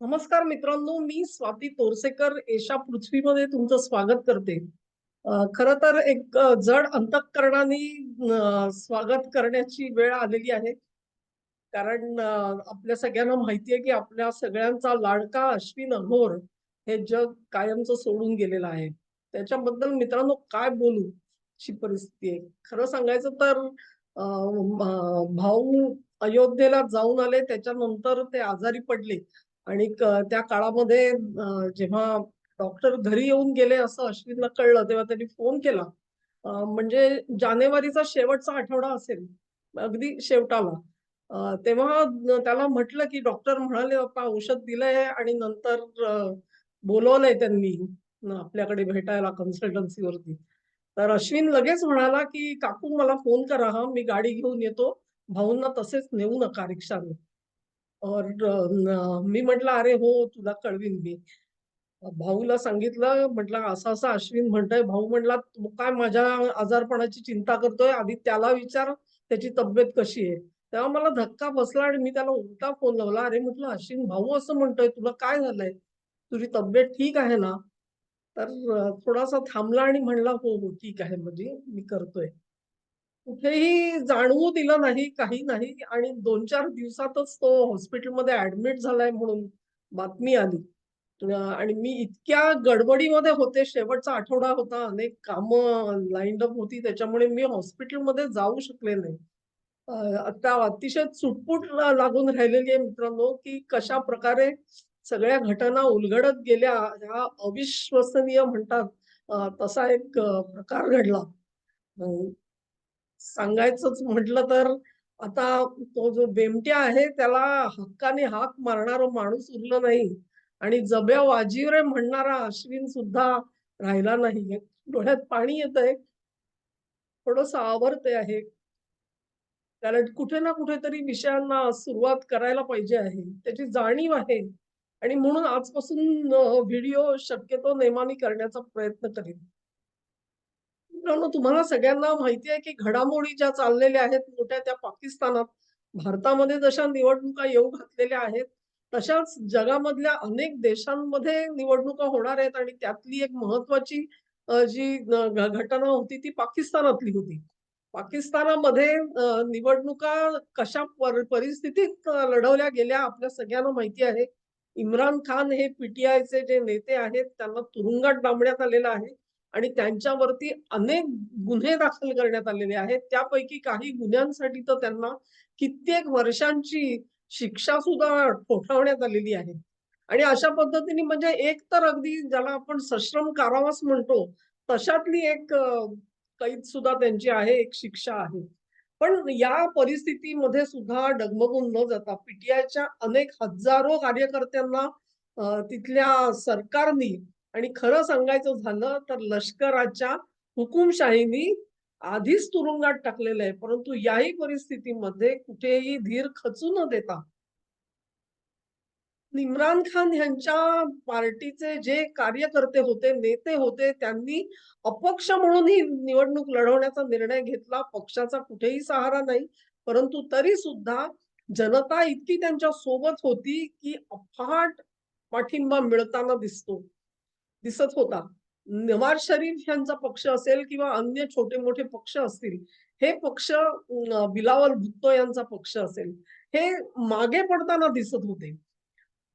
नमस्कार मित्रांनो मी स्वाती तोरसेकर एशा पृथ्वीमध्ये तुमचं स्वागत करते. खर तर एक जड अंतःकरणाने स्वागत करण्याची वेळ आलेली आहे. कारण आपल्या सगळ्यांना माहिती आहे की आपल्या सगळ्यांचा लाडका अश्विन अघोर हे जग कायमचं सोडून गेलेलं आहे. त्याच्याबद्दल मित्रांनो काय बोलू ची परिस्थिती आहे. खरं सांगायचं तर भाऊ अयोध्येला जाऊन आले त्याच्यानंतर ते आजारी पडले. आणि त्या काळामध्ये जेव्हा डॉक्टर घरी येऊन गेले असं अश्विनला कळलं तेव्हा त्यांनी फोन केला. म्हणजे जानेवारीचा शेवटचा आठवडा असेल अगदी शेवटाला. तेव्हा त्याला म्हटलं की डॉक्टर म्हणाले आता औषध दिलंय आणि नंतर बोलवलंय त्यांनी आपल्याकडे भेटायला कन्सल्टन्सीवरती. तर अश्विन लगेच म्हणाला की काकू मला फोन करा हा मी गाडी घेऊन येतो. भाऊंना तसेच नेऊ नका रिक्षाने. और मी म्हटलं अरे हो तुला कळवीन मी. भाऊला सांगितलं म्हटलं असं असं अश्विन म्हणतोय. भाऊ म्हटला "तू काय माझ्या आजारपणाची चिंता करतोय? आधी त्याला विचार त्याची तब्येत कशी आहे? तेव्हा मला धक्का बसला आणि मी त्याला उलटा फोन लावला अरे म्हटलं अश्विन भाऊ असं म्हणतोय तुला काय झालंय? तुझी तब्येत ठीक आहे ना? तर थोडासा थांबला आणि म्हणला हो हो ठीक आहे म्हणजे मी करतोय. कुठेही जाणवू दिलं नाही काही नाही आणि दोन चार दिवसातच तो हॉस्पिटलमध्ये ऍडमिट झालाय म्हणून बातमी आली. आणि मी इतक्या गडबडीमध्ये होते शेवटचा आठवडा होता अनेक कामं लाईन्ड अप होती त्याच्यामुळे मी हॉस्पिटलमध्ये जाऊ शकले नाही. आता अतिशय चुटपुट लागून राहिलेली आहे मित्रांनो की कशा प्रकारे सगळ्या घटना उलगडत गेल्या ह्या अविश्वसनीय म्हणतात तसा एक प्रकार घडला. सांगायचंच म्हटलं तर आता तो जो बेमट्या आहे त्याला हक्काने हाक मारणारा माणूस उरलं नाही. आणि जब्या वाजीवरे म्हणणारा अश्विन सुद्धा राहिला नाही. डोळ्यात पाणी येत आहे थोडस आवरते आहे. कारण कुठे ना कुठेतरी विषयांना सुरुवात करायला पाहिजे आहे. त्याची जाणीव आहे. आणि म्हणून आजपासून व्हिडिओ शक्यतो नेमाने करण्याचा प्रयत्न करेन. मित्रांनो तुम्हाला सगळ्यांना माहिती आहे की घडामोडी ज्या चाललेल्या आहेत मोठ्या त्या पाकिस्तानात भारतामध्ये जशा निवडणुका येऊ घातलेल्या आहेत तशाच जगामधल्या अनेक देशांमध्ये निवडणुका होणार आहेत आणि त्यातली एक महत्वाची जी घटना होती ती पाकिस्तानातली होती. पाकिस्तानामध्ये निवडणुका कशा परिस्थितीत लढवल्या गेल्या आपल्या सगळ्यांना माहिती आहे. इम्रान खान हे पीटीआयचे जे नेते आहेत त्यांना तुरुंगात डांबण्यात आलेलं आहे. आणि त्यांच्यावरती अनेक गुन्हे दाखल करण्यात आलेले आहेत. त्यापैकी काही गुन्ह्यांसाठी तर त्यांना कित्येक वर्षांची शिक्षा सुद्धा ठोठावण्यात आलेली आहे. आणि अशा पद्धतीने म्हणजे एक तर अगदी ज्याला आपण सश्रम कारावास म्हणतो तशातली एक कैद सुद्धा त्यांची आहे एक शिक्षा आहे. पण या परिस्थितीमध्ये सुद्धा डगमगून न जाता पीटीआयच्या अनेक हजारो कार्यकर्त्यांना तिथल्या सरकारनी आणि खरं सांगायचं झालं तर लष्कराच्या हुकुमशाहीनी आधीच तुरुंगात टाकलेलं आहे. परंतु याही परिस्थितीमध्ये कुठेही धीर खचू न देता इम्रान खान यांच्या पार्टीचे जे कार्यकर्ते होते नेते होते त्यांनी अपक्ष म्हणून ही निवडणूक लढवण्याचा निर्णय घेतला. पक्षाचा कुठेही सहारा नाही. परंतु तरी सुद्धा जनता इतकी त्यांच्यासोबत होती की अफाट पाठिंबा मिळताना दिसतो. दिसत होता. नवाज शरीफ यांचा पक्ष असेल किंवा अन्य छोटे-मोठे पक्ष असतील. हे पक्ष बिलावल भुत्तो यांचा पक्ष असेल. हे मागे पडताना दिसत होते.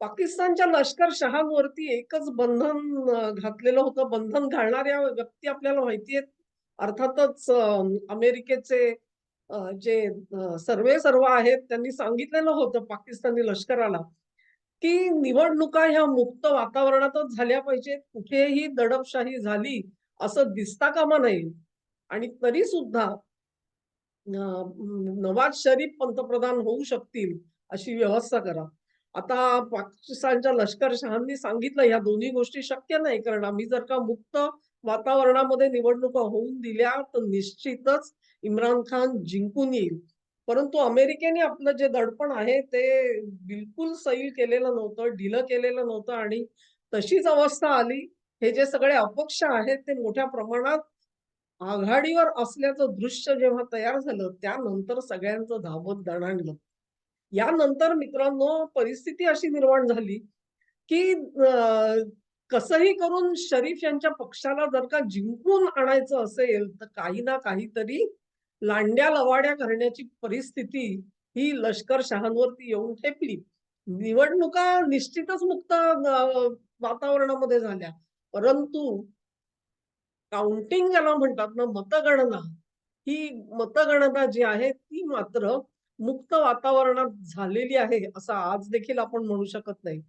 पाकिस्तानच्या लष्कर शहांवरती एकच बंधन घातलेलं होतं. बंधन घालणाऱ्या व्यक्ती आपल्याला माहिती आहेत. अर्थातच अमेरिकेचे जे सर्वे सर्व आहेत त्यांनी सांगितलेलं होतं पाकिस्तानी लष्कराला, की निवडणुका ह्या मुक्त वातावरणातच झाल्या पाहिजेत. कुठेही दडपशाही झाली असं दिसता कामा नये आणि तरी सुद्धा नवाज शरीफ पंतप्रधान होऊ शकतील अशी व्यवस्था करा. आता पाकिस्तानच्या लष्करशहांनी सांगितलं ह्या दोन्ही गोष्टी शक्य नाही कारण आम्ही जर का मुक्त वातावरणामध्ये निवडणुका होऊन दिल्या तर निश्चितच इम्रान खान जिंकून येईल. परंतु अमेरिकेने आपलं जे दडपण आहे ते बिलकुल सैल केलेलं नव्हतं, ढिलं केलेलं नव्हतं आणि तशीच अवस्था आली. हे जे सगळे अपक्ष आहेत ते मोठ्या प्रमाणात आघाडीवर असल्याचं दृश्य जेव्हा तयार झालं, त्यानंतर सगळ्यांचं धावत दणाणलं. यानंतर मित्रांनो परिस्थिती अशी निर्माण झाली, की कसंही करून शरीफ यांच्या पक्षाला जर का जिंकून आणायचं असेल तर काही ना काहीतरी लांड्या लवाड्या करण्याची परिस्थिती ही लष्कर शहांवरती येऊन ठेपली. निवडणुका निश्चितच मुक्त वातावरणामध्ये झाल्या. परंतु काउंटिंग ज्याला म्हणतात ना मतगणना ही मतगणना जी आहे ती मात्र मुक्त वातावरणात झालेली आहे असं आज देखील आपण म्हणू शकत नाही.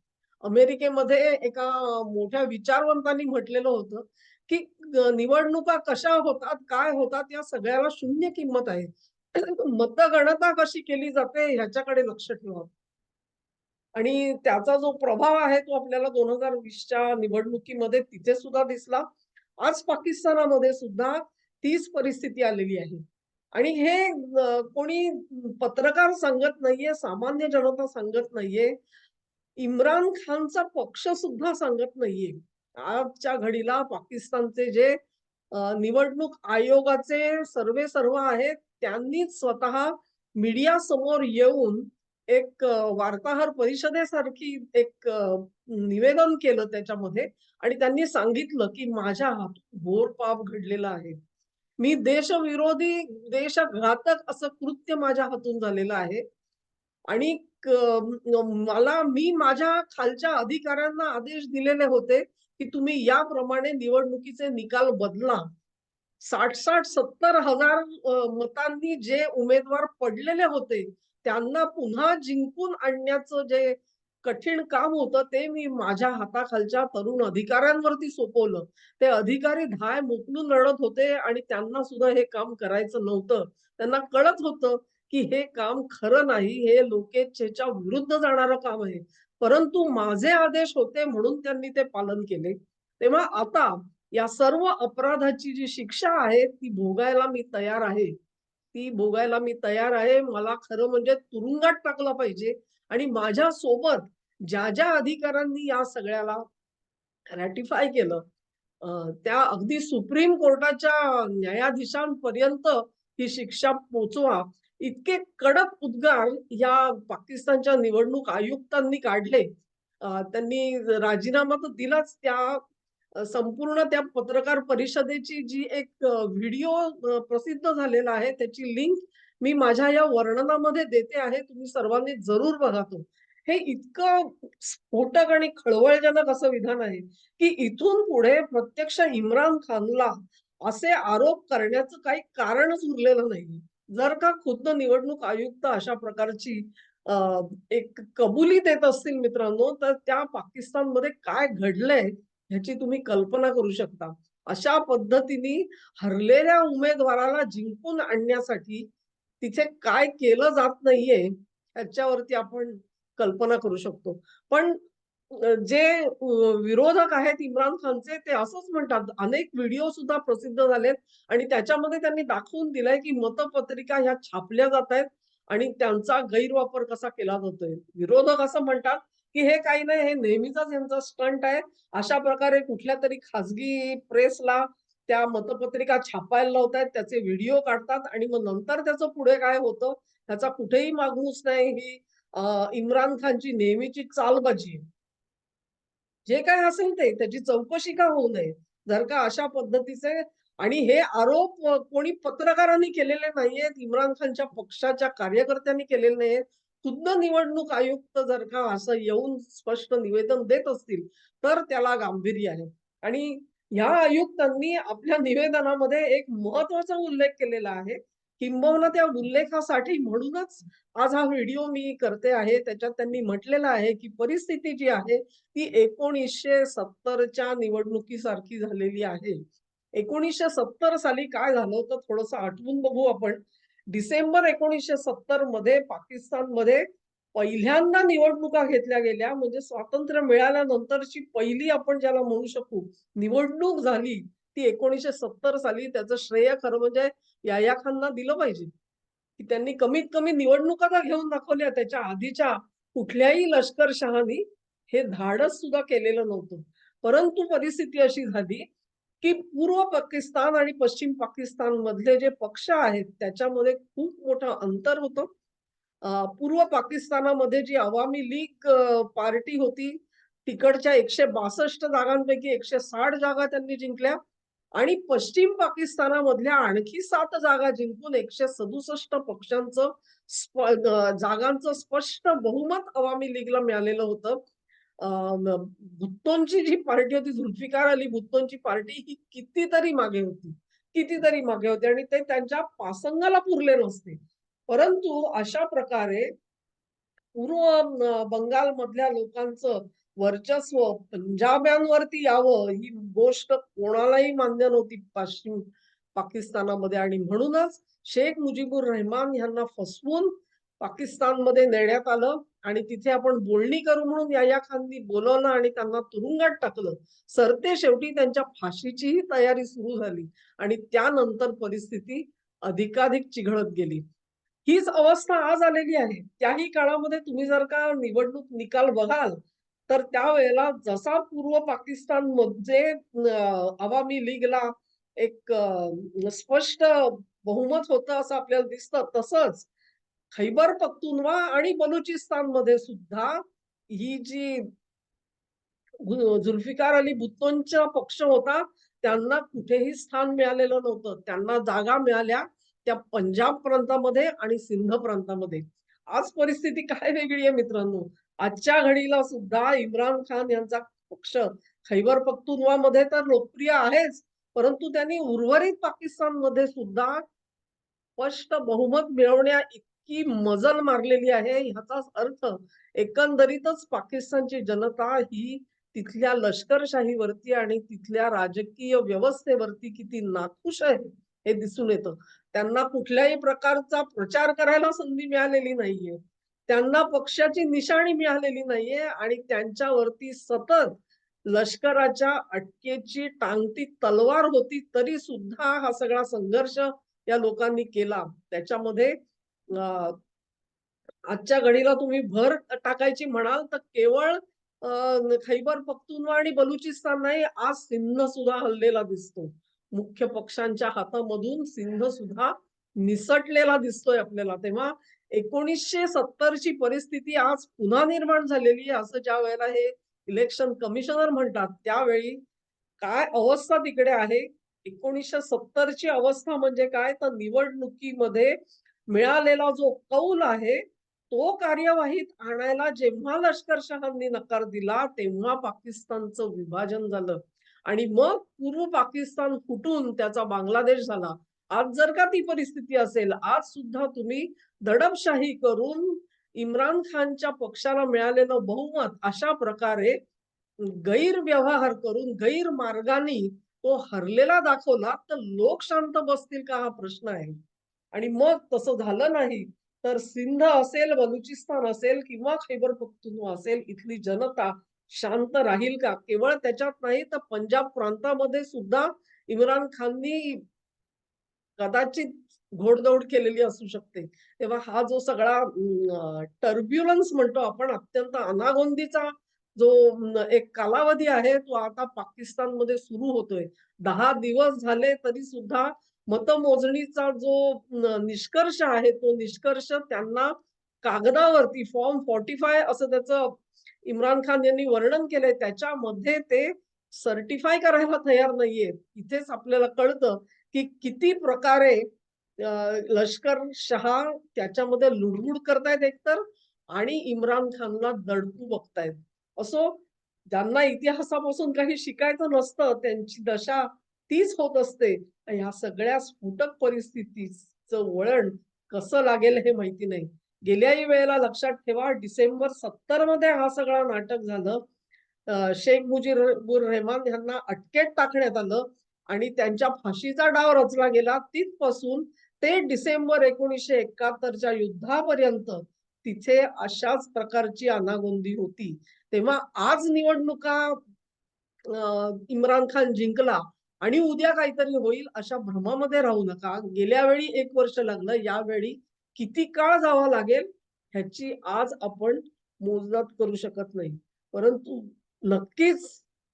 अमेरिकेमध्ये एका मोठ्या विचारवंतांनी म्हटलेलं होतं की निवडणुका कशा होतात काय होतात या सगळ्याला शून्य किंमत आहे. मतगणना कशी केली जाते ह्याच्याकडे लक्ष ठेवा. आणि त्याचा जो प्रभाव आहे तो आपल्याला दोन हजार वीसच्या निवडणुकीमध्ये तिथे सुद्धा दिसला. आज पाकिस्तानामध्ये सुद्धा तीच परिस्थिती आलेली आहे. आणि हे कोणी पत्रकार सांगत नाहीये सामान्य जनता सांगत नाहीये. इम्रान खानचा पक्ष सुद्धा सांगत नाहीये. आजच्या घडीला पाकिस्तानचे जे निवडणूक आयोगाचे सर्वे सर्व आहेत त्यांनीच स्वतः मीडिया समोर येऊन एक वार्ताहर परिषदेसारखी एक निवेदन केलं त्याच्यामध्ये. आणि त्यांनी सांगितलं की माझ्या हातून घोर पाप घडलेला आहे. मी देशविरोधी देशघातक असं कृत्य माझ्या हातून झालेलं आहे. आणि मला मी माझ्या खालच्या अधिकाऱ्यांना आदेश दिलेले होते की तुम्ही याप्रमाणे निवडणुकीचे निकाल बदला. साठ साठ सत्तर हजार मतांनी जे उमेदवार पडलेले होते त्यांना पुन्हा जिंकून आणण्याचं जे कठीण काम होतं ते मी माझ्या हाताखालच्या तरुण अधिकाऱ्यांवरती सोपवलं. ते अधिकारी धाय मोकलून रडत होते आणि त्यांना सुद्धा हे काम करायचं नव्हतं. त्यांना कळत होतं की हे काम खरं नाही हे लोकेच्छेच्या विरुद्ध जाणारं काम आहे. परंतु माझे आदेश होते म्हणून त्यांनी ते पालन केले. तेव्हा आता या सर्व अपराधाची जी शिक्षा आहे ती भोगायला मी तयार आहे. ती भोगायला मी तयार आहे. मला खरं म्हणजे तुरुंगात टाकलं पाहिजे. आणि माझ्या सोबत ज्या ज्या अधिकाऱ्यांनी या सगळ्याला रॅटिफाय केलं त्या अगदी सुप्रीम कोर्टाच्या न्यायाधीशांपर्यंत ही शिक्षा पोचवा. इतके कडक उद्गार या पाकिस्तानच्या निवडणूक आयुक्तांनी काढले. त्यांनी राजीनामा तर दिलाच. त्या संपूर्ण त्या पत्रकार परिषदेची जी एक व्हिडिओ प्रसिद्ध झालेला आहे त्याची लिंक मी माझ्या या वर्णनामध्ये देते आहे. तुम्ही सर्वांनी जरूर बघा तो. हे इतकं स्फोटक आणि खळबळजनक असं विधान आहे की इथून पुढे प्रत्यक्ष इम्रान खानला असे आरोप करण्याचं काही कारणच उरलेलं नाही जर का खुद्द निवडणूक आयुक्त अशा प्रकारची एक कबुली देत असतील मित्रांनो तर त्या पाकिस्तानमध्ये काय घडलंय ह्याची तुम्ही कल्पना करू शकता. अशा पद्धतीने हरलेल्या उमेदवाराला जिंकून आणण्यासाठी तिथे काय केलं जात नाहीये ह्याच्यावरती आपण कल्पना करू शकतो. पण जे विरोधक आहेत इम्रान खानचे ते असंच म्हणतात. अनेक व्हिडिओ सुद्धा प्रसिद्ध झालेत आणि त्याच्यामध्ये त्यांनी दाखवून दिलंय की मतपत्रिका ह्या छापल्या जात आहेत आणि त्यांचा गैरवापर कसा केला जातोय. विरोधक असं म्हणतात की हे काही नाही हे नेहमीचाच यांचा स्टंट आहे. अशा प्रकारे कुठल्या तरी खाजगी प्रेसला त्या मतपत्रिका छापायला लावतायत त्याचे व्हिडिओ काढतात आणि मग नंतर त्याचं पुढे काय होतं त्याचा कुठेही मागूस नाही ही इम्रान खानची नेहमीची चालबाजी आहे. जे काय असेल ते त्याची चौकशी का होऊ नये? जर का अशा पद्धतीचे आणि हे आरोप कोणी पत्रकारांनी केलेले नाहीयेत इम्रान खानच्या पक्षाच्या कार्यकर्त्यांनी केलेले नाहीयेत खुद्द निवडणूक आयुक्त जर का असं येऊन स्पष्ट निवेदन देत असतील तर त्याला गांभीर्य आहे. आणि ह्या आयुक्तांनी आपल्या निवेदनामध्ये एक महत्त्वाचा उल्लेख केलेला आहे किंबहुना त्या उल्लेखासाठी म्हणूनच आज हा व्हिडिओ मी करते आहे. त्याच्यात त्यांनी म्हटलेलं आहे की परिस्थिती जी आहे ती एकोणीसशे सत्तरच्या निवडणुकीसारखी झालेली आहे. एकोणीसशे सत्तर साली काय झालं तर थोडस आठवून बघू आपण. डिसेंबर एकोणीसशे सत्तरमध्ये पाकिस्तानमध्ये पहिल्यांदा निवडणुका घेतल्या गेल्या. म्हणजे स्वातंत्र्य मिळाल्यानंतरची पहिली आपण ज्याला म्हणू शकू निवडणूक झाली ती एकोणीसशे सत्तर साली त्याचं श्रेय खरं म्हणजे याया खानना दिलं पाहिजे. की त्यांनी कमीत कमी निवडणुका तर घेऊन दाखवल्या त्याच्या आधीच्या कुठल्याही लष्करशहानी हे धाडस सुद्धा केलेलं नव्हतं. परंतु परिस्थिती अशी झाली की पूर्व पाकिस्तान आणि पश्चिम पाकिस्तान मधले जे पक्ष आहेत त्याच्यामध्ये खूप मोठं अंतर होतं. पूर्व पाकिस्तानामध्ये जी अवामी लीग पार्टी होती तिकडच्या एकशे बासष्ट जागांपैकी एकशे साठ जागा त्यांनी जिंकल्या. आणि पश्चिम पाकिस्तानामधल्या आणखी सात जागा जिंकून एकशे सदुसष्ट पक्षांचं स्प- जागांचं स्पष्ट बहुमत अवामी लीगला मिळालेलं होतं. भुत्तोंची जी पार्टी होती झुल्फिकार अली भुत्तोंची पार्टी ही कितीतरी मागे होती. कितीतरी मागे होते आणि ते त्यांच्या पासंगाला पुरले नसते. परंतु अशा प्रकारे पूर्व बंगाल बंगालमधल्या लोकांचं वर्चस्व पंजाब्यांवरती यावं ही गोष्ट कोणालाही मान्य नव्हती पश्चिम पाकिस्तानामध्ये. आणि म्हणूनच शेख मुजीबुर रहमान यांना फसवून पाकिस्तानमध्ये नेण्यात आलं आणि तिथे आपण बोलणी करू म्हणून याया खाननी बोलवलं आणि त्यांना तुरुंगात टाकलं. सरते शेवटी त्यांच्या फाशीचीही तयारी सुरू झाली आणि त्यानंतर परिस्थिती अधिकाधिक चिघळत गेली. हीच अवस्था आज आलेली आहे. त्याही काळामध्ये तुम्ही जर का निवडणूक निकाल बघाल तर त्यावेळेला जसा पूर्व पाकिस्तानमध्ये आवामी अवामी लीगला एक स्पष्ट बहुमत होतं असं आपल्याला दिसतं तसंच खैबर पख्तुनवा आणि बलुचिस्तानमध्ये सुद्धा ही जी जुल्फिकार अली भुत्तोंचा पक्ष होता त्यांना कुठेही स्थान मिळालेलं नव्हतं. त्यांना जागा मिळाल्या त्या पंजाब प्रांतामध्ये आणि सिंध प्रांतामध्ये. आज परिस्थिती काय वेगळी आहे मित्रांनो? आजच्या घडीला सुद्धा इम्रान खान यांचा पक्ष खैबर पख्तुनवा मध्ये तर लोकप्रिय आहेच परंतु त्यांनी उर्वरित पाकिस्तानमध्ये सुद्धा स्पष्ट बहुमत मिळवण्या इतकी मजल मारलेली आहे. ह्याचाच अर्थ एकंदरीतच पाकिस्तानची जनता ही तिथल्या लष्करशाहीवरती आणि तिथल्या राजकीय व्यवस्थेवरती किती नाखुश आहे हे दिसून येतं. त्यांना कुठल्याही प्रकारचा प्रचार करायला संधी मिळालेली नाहीये. त्यांना पक्षाची निशाणी मिळालेली नाहीये आणि त्यांच्यावरती सतत लष्कराच्या अटकेची टांगती तलवार होती तरी सुद्धा हा सगळा संघर्ष या लोकांनी केला. त्याच्यामध्ये अं, आजच्या घडीला तुम्ही भर टाकायची म्हणाल तर केवळ अं, खैबर पख्तुनवा आणि बलुचिस्तान नाही आज सिंध सुद्धा हल्लेला दिसतो. मुख्य पक्षांच्या हातामधून सिंध सुद्धा निसटलेला दिसतोय आपल्याला. तेव्हा एकोणीसशे सत्तरची परिस्थिती आज पुन्हा निर्माण झालेली आहे. असं ज्या वेळेला हे इलेक्शन कमिशनर म्हणतात त्यावेळी काय अवस्था तिकडे आहे? एकोणीसशे सत्तरची अवस्था म्हणजे काय? तर निवडणुकीमध्ये मिळालेला जो कौल आहे तो कार्यवाहीत आणायला जेव्हा लष्करशहांनी नकार दिला तेव्हा पाकिस्तानचं विभाजन झालं. आणि मग पूर्व पाकिस्तान फुटून त्याचा बांगलादेश झाला. आज जर का ती परिस्थिती असेल आज सुद्धा तुम्ही दडपशाही करून इम्रान खानच्या पक्षाला मिळालेलं बहुमत अशा प्रकारे गैरव्यवहार करून गैरमार्गाने तो हरलेला दाखवला तर लोक शांत बसतील का हा प्रश्न आहे? आणि मग तसं झालं नाही तर सिंध असेल बलुचिस्तान असेल किंवा खैबर पख्तुनवा असेल इथली जनता शांत राहील का? केवळ त्याच्यात नाही तर पंजाब प्रांतामध्ये सुद्धा इम्रान खाननी कदाचित घोडदौड केलेली असू शकते. तेव्हा हा जो सगळा टर्ब्युलन्स म्हणतो आपण अत्यंत अनागोंदीचा जो एक कालावधी आहे तो आता पाकिस्तानमध्ये सुरू होतोय. दहा दिवस झाले तरी सुद्धा मतमोजणीचा जो निष्कर्ष आहे तो निष्कर्ष त्यांना कागदावरती फॉर्म फॉर्टी फाय असं त्याचं इम्रान खान यांनी वर्णन केलंय. त्याच्यामध्ये ते सर्टिफाय करायला तयार नाहीये इथेच आपल्याला कळतं की किती प्रकारे लष्कर शहा त्याच्यामध्ये लुडबुड करतायत एकतर आणि इम्रान खानला दडपू बघतायत असो ज्यांना इतिहासापासून काही शिकायचं नसतं त्यांची दशा तीच होत असते ह्या सगळ्या स्फोटक परिस्थितीचं वळण कसं लागेल हे माहिती नाही गेल्याही वेळेला लक्षात ठेवा डिसेंबर सत्तरमध्ये हा सगळा नाटक झालं शेख मुजीबुर रहमान यांना अटकेत टाकण्यात आलं आणि त्यांच्या फाशीचा डाव रचला गेला तिथपासून ते डिसेंबर एकोणीसशे एकाहत्तरच्या युद्धापर्यंत तिथे अशाच प्रकारची अनागोंदी होती. तेव्हा आज निवडणुका इम्रान खान जिंकला आणि उद्या काहीतरी होईल अशा भ्रमामध्ये राहू नका. गेल्या वेळी एक वर्ष लागलं यावेळी किती काळ जावा लागेल ह्याची आज आपण मोजदात करू शकत नाही. परंतु नक्कीच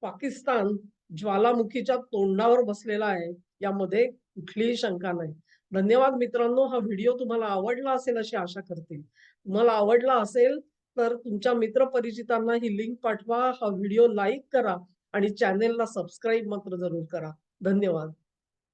पाकिस्तान ज्वालामुखीच्या तोंडावर बसलेला आहे. यामध्ये कुठलीही शंका नाही. धन्यवाद मित्रांनो हा व्हिडिओ तुम्हाला आवडला असेल अशी आशा करते. तुम्हाला आवडला असेल तर तुमच्या मित्र परिचितांना ही लिंक पाठवा. हा व्हिडिओ लाईक करा आणि चॅनेलला सबस्क्राईब मात्र जरूर करा. धन्यवाद.